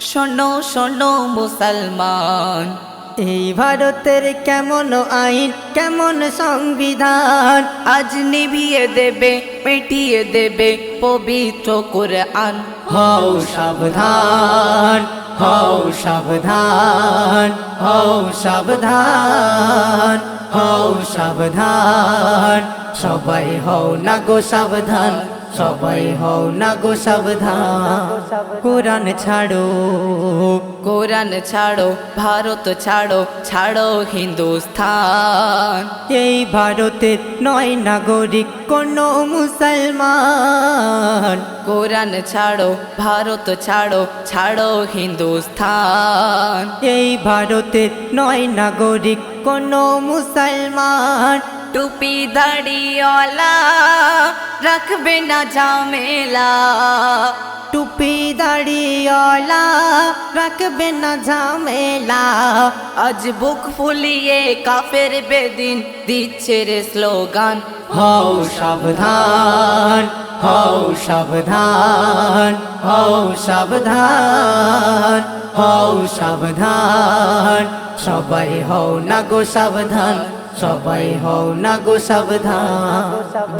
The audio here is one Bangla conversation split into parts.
শোনো শোনো মুসলমান। এই ভারতের কেমন আইন কেমন সংবিধান? আজ নিভিয়ে দেবে মিটিয়ে দেবে পবিত্র করে আন হও সাবধান হও সাবধান হও সাবধান হও সাবধান। সবাই হও না গো সাবধান। সবাই হও না গো সাবধান। কোরআন ছাড়ো। কোরআন ছাড়ো ভারত ছাড়ো ছাড়ো হিন্দুস্থান। এই ভারতের নয় নাগরিক কোন মুসলমান। কোরআন ছাড়ো ভারত ছাড়ো ছাড়ো হিন্দুস্থান। এই ভারতের নয় নাগরিক কোন মুসলমান। টুপি দাড়িওয়ালা রাখবে না ঝামেলা। টুপি দাড়িওয়ালা রাখবে না ঝামেলা। আজ বুক ফুলিয়ে কাফের বেদিন দিচ্ছে রে স্লোগান, হও সাবধান হও সাবধান হও সাবধান হও সাবধান, সবাই হও না গো সাবধান। সবাই হও না গো সাবধান।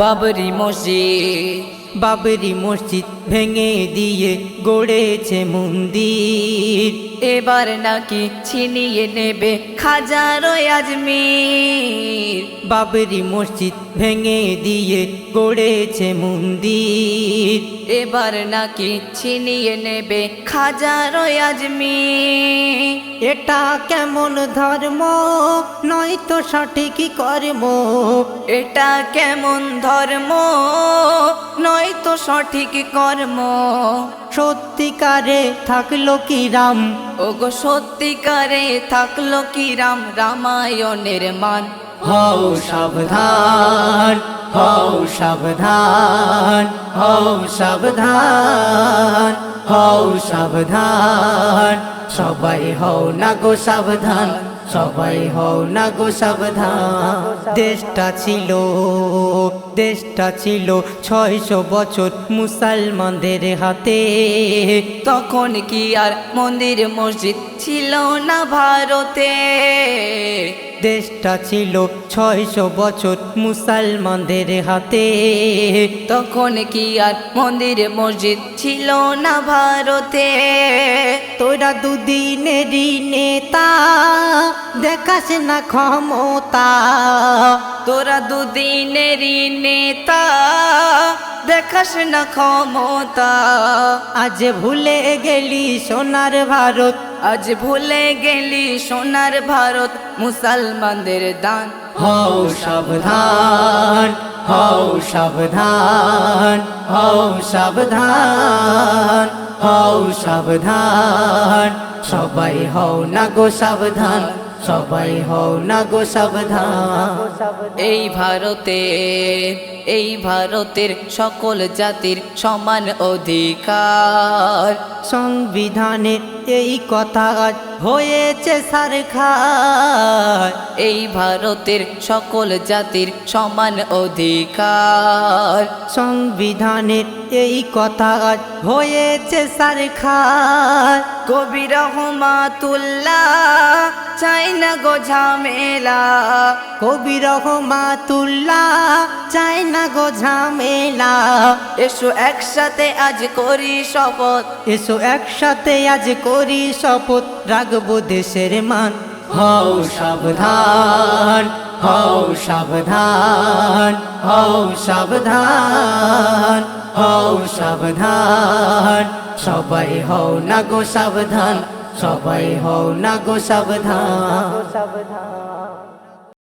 বাবরি মসজিদ বাবরি মসজিদ ভেঙে দিয়ে গড়েছে মন্দির। এবার নাকি ছিনিয়ে নেবে খাজারো আজমির। বাবরি মসজিদ ভেঙে দিয়ে গড়েছে মন্দির। এবার নাকি ছিনিয়ে নেবে খাজারো আজমির। এটা কেমন ধর্ম? নয় তো সঠিক কর্ম। এটা কেমন ধর্ম? নয় তো সঠিক কর্ম। সত্যিকারে থাকল কি রাম? ওগো সত্যিকারে থাকল কি রাম? রামায়ণের মান। হও সাবধান হও সাবধান হও সাবধান হও সাবধান। সবাই হও না গো সাবধান। সবাই হও না গো সাবধান। দেশটা ছিল দেশটা ছিল ছয়শো বছর মুসলমানদের হাতে। তখন কি আর মন্দির মসজিদ ছিল না ভারতে? দেশটা ছিল ছয়শো বছর মুসলমানদের হাতে। তখন কি আর মন্দির মসজিদ ছিল না ভারতে? তোরা দুদিনেরই নেতা দেখাস না ক্ষমতা। তোরা দুদিনেরই নেতা দেখাস না ক্ষমতা। আজ ভুলে গেলি সোনার ভারত, আজ ভুলে গেলি সোনার ভারত, মুসলমানদের দান। হও সাবধান হও সাবধান হও সাবধান হও সাবধান, সবাই হও না গো সাবধান। সবাই হও না গো সাবধান। এই ভারতে এই ভারতের সকল জাতির সমান অধিকার। সংবিধানের এই কথা হয়েছে সারখার। এই ভারতের সকল জাতির সমান অধিকার। সংবিধানের এই কথা হয়েছে সারখার। কবি রহমাতুল্লাহ চাই না গো ঝামেলা। কবি রহমাতুল্লাহ চাই না গো ঝামেলা। এসো একসাথে আজ করি শপথ। এসো একসাথে আজ করি শপথ। রাখব দেশের মান। হও সাবধান হও সাবধান হও সাবধান হও সাবধান। সবাই হও না গো সাবধান সবাই হও না গো সাবধান।